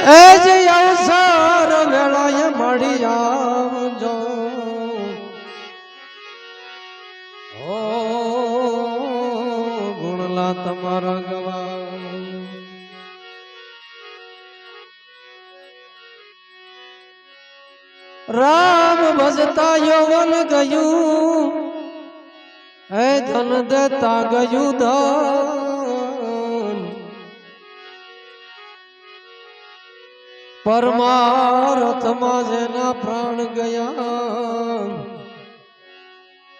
એ જે અવસર વેળાએ મળી આવજો. ઓ ગુણલા તમારા ગવા. રામ ભજતા યૌવન ગયું. હે ધન દેતા ગયું ધન પરમાર્થમાં જેના પ્રાણ ગયા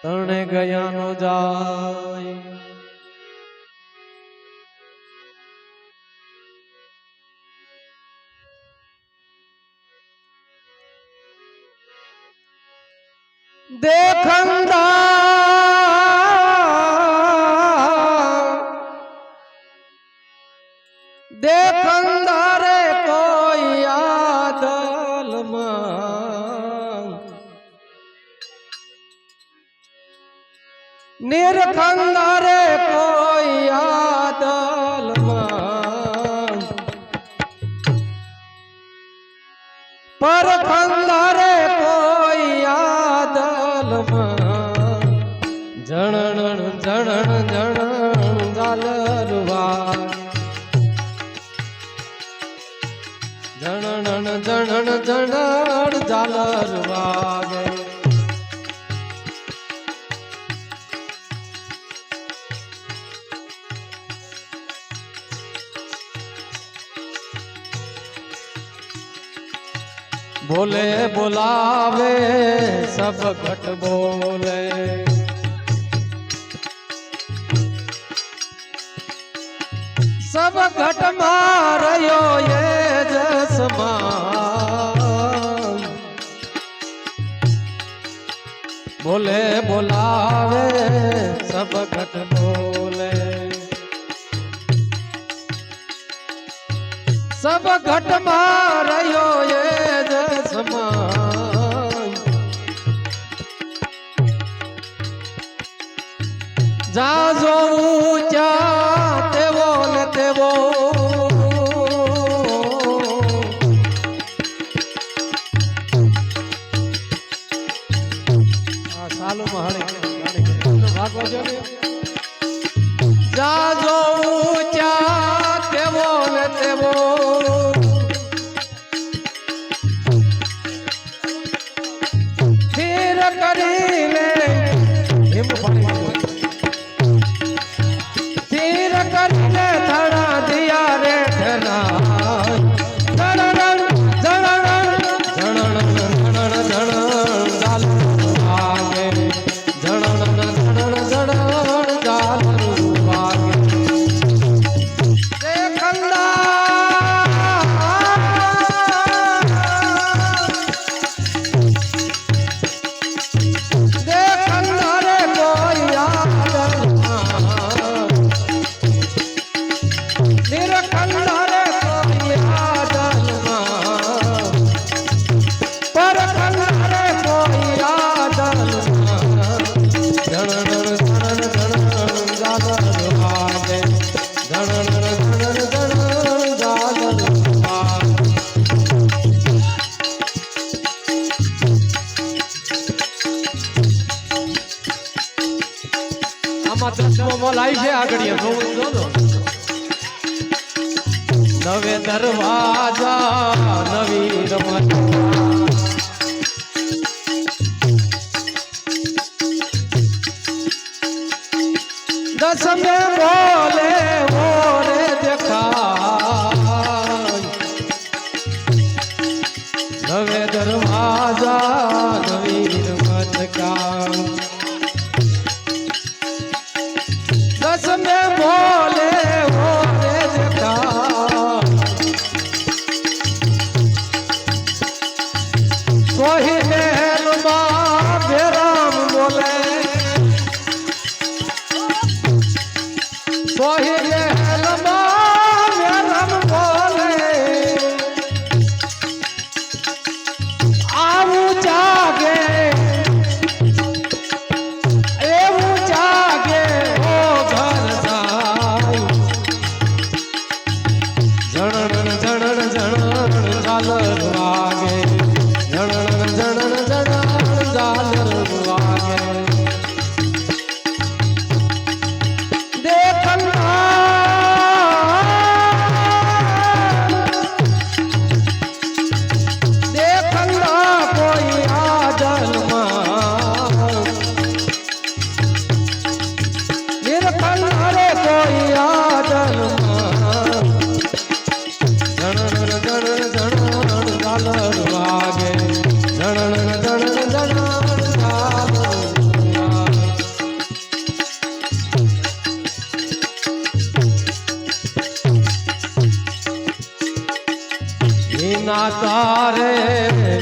તણે ગયા નો જાય દેખંદા નિરખંદા રે કોઈ આદલમાં પરખંદા બોલે, બોલાવે, સબ ઘટ બોલે. સબ ઘટ મારયો એ જસમાં બોલે, બોલાવે, સબ ઘટ બોલે. સબ ઘટ મારયો એ જસમાં જાજો ઊંચા તેવો ને તેવો. આ સાલુમાં ભાગવા ને નવે દરવાજા નવી રમત 我い。વિના તારે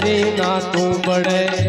વિના તું પડે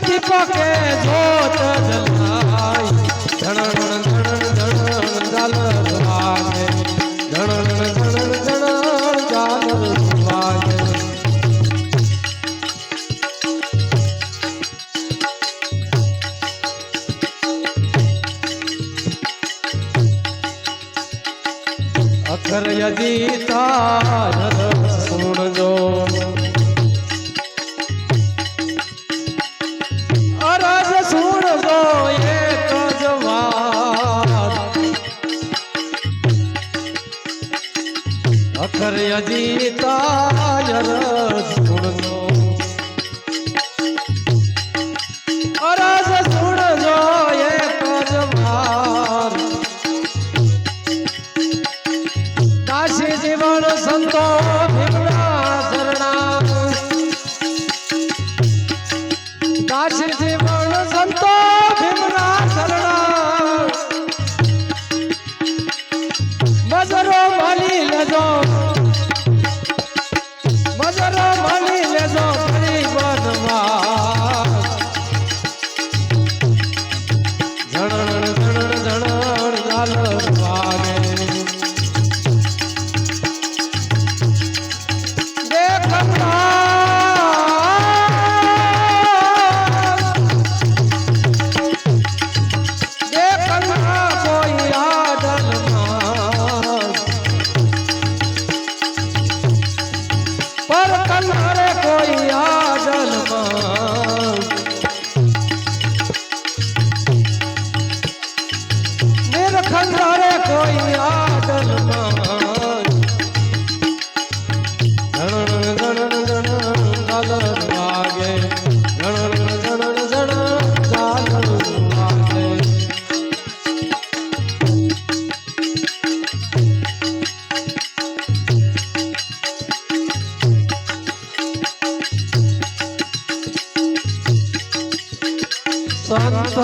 દીપકે જોત જલાય ધણ ધણ અજીતા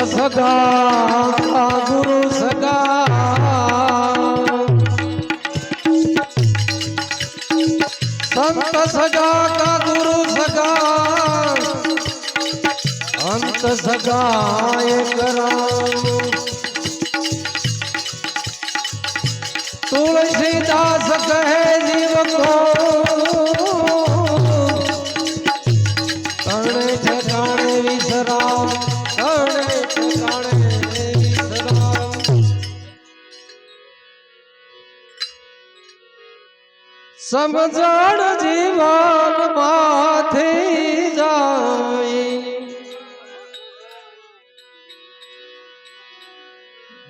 સદા ગુરુ સદા સંત સગા કા ગુરુ સગા અંત સગા કરા तुलसीदास कहे जीव સમજણ જીવન માથી જાય.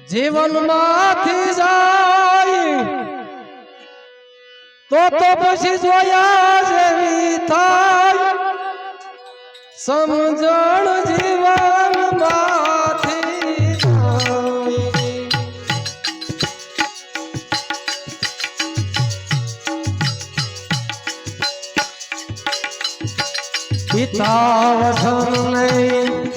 જીવનમાંથી જાય. તો તો પછી જોયા જેવી થાય. સમજણ જીવનમાં પિતા વસન નહીં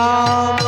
Calma.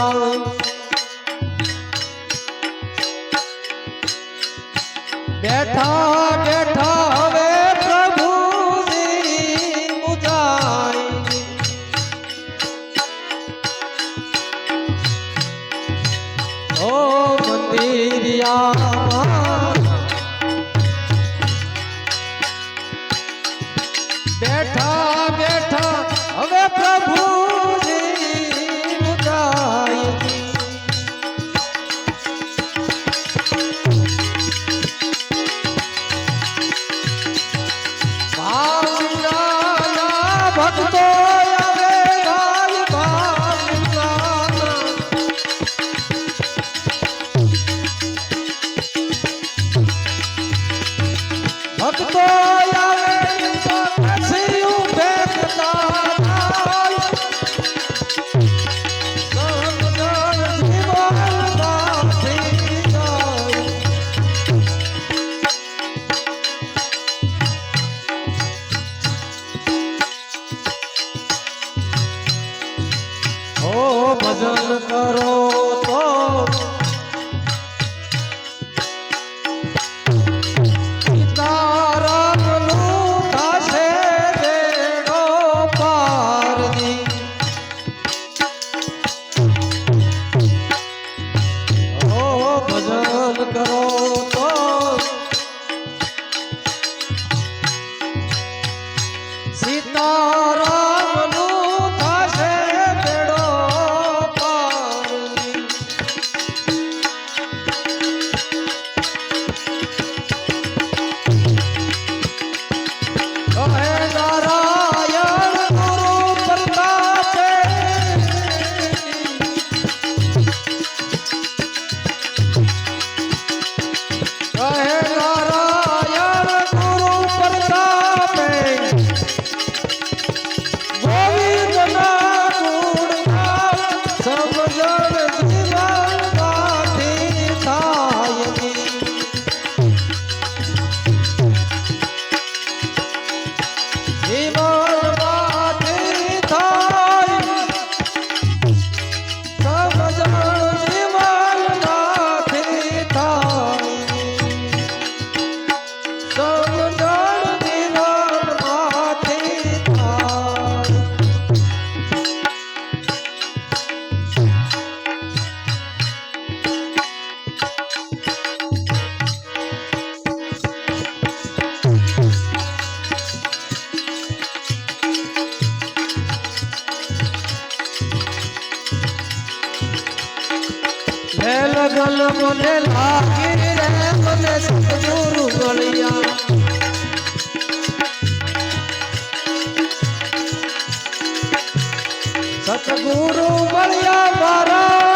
સતગુરુ મળ્યા મારા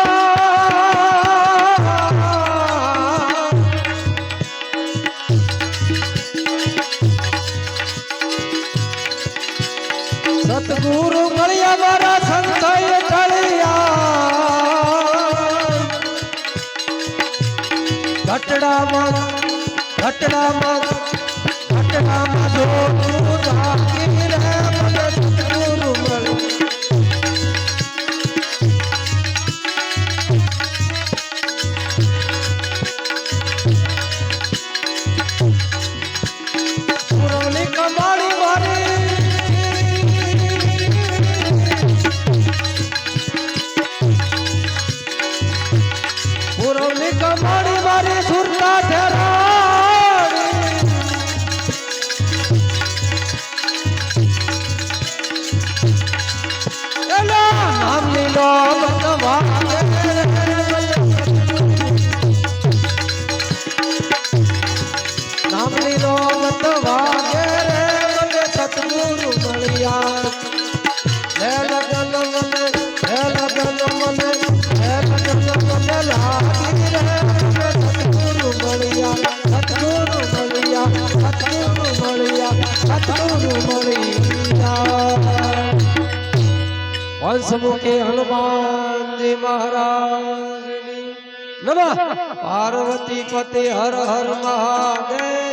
સતગુરુ મળ્યા મારા સંતય ટળિયા ઘટડામાં ઘટડામાં હસમુખે હનુમાનજી મહારાજ નમઃ. પાર્વતી પતિ હર હર મહાદેવ.